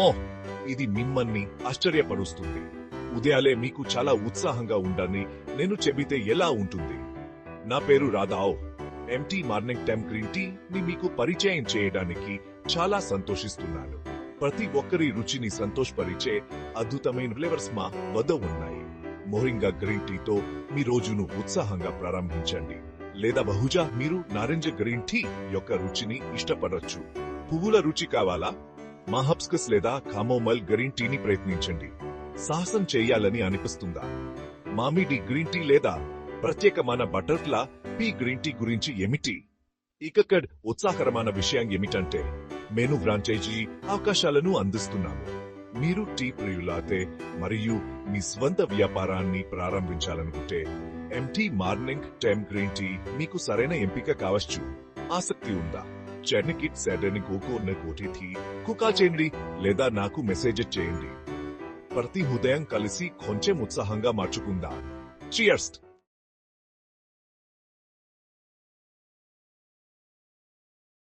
ఓ ఇది మిమ్మల్ని ఆశ్చర్యపరుస్తుంది. ఉదయాలే మీకు చాలా ఉత్సాహంగా ఉండని నేను చెబితే ఎలా ఉంటుంది? నా పేరు రాధావ్ MT morning time green tea ని మీకు పరిచయం చేయడానికి చాలా సంతోషిస్తున్నాను. ప్రతి ఒక్కరి రుచిని సంతోషపరిచే అద్భుతమైన ఫ్లేవర్స్ మా వద్ద ఉన్నాయి. మోరింగా గ్రీన్ టీతో మీ రోజును ఉత్సాహంగా ప్రారంభించండి. లేదా బహుశా మీరు నారింజ గ్రీన్ టీ యొక్క రుచిని ఇష్టపడొచ్చు. పువ్వుల రుచి కావాలా? మా హబ్స్కస్ లేదా కామోమల్ గ్రీన్ టీని ప్రయత్నించండి. సాహసం చేయాలని అనిపిస్తుందా? మామిడి గ్రీన్ టీ లేదా ప్రత్యేకమైన బటర్ఫ్లా పీ గ్రీన్ టీ గురించి ఏమిటి? ఇకక్కడ ఉత్సాహకరమైన విషయం ఏమిటంటే మెను ఫ్రాంచైజీ అవకాశాలను అందిస్తున్నాము. మీరు టీ ప్రియులాతే మరియు మీ స్వంత వ్యాపారాన్ని ప్రారంభించాలనుకుంటే MT morning time green tea మీకు సరైన ఎంపిక కావచ్చు ఆసక్తి ఉందా? చెర్నికిట్ సెడని కోకోన కోటిథి కుకా చేయండి లేదా నాకు మెసేజ్ చేయండి. ప్రతి హృదయం కలిసి కొంచెం ఉత్సాహంగా మార్చుకుందాం. చియర్స్ట్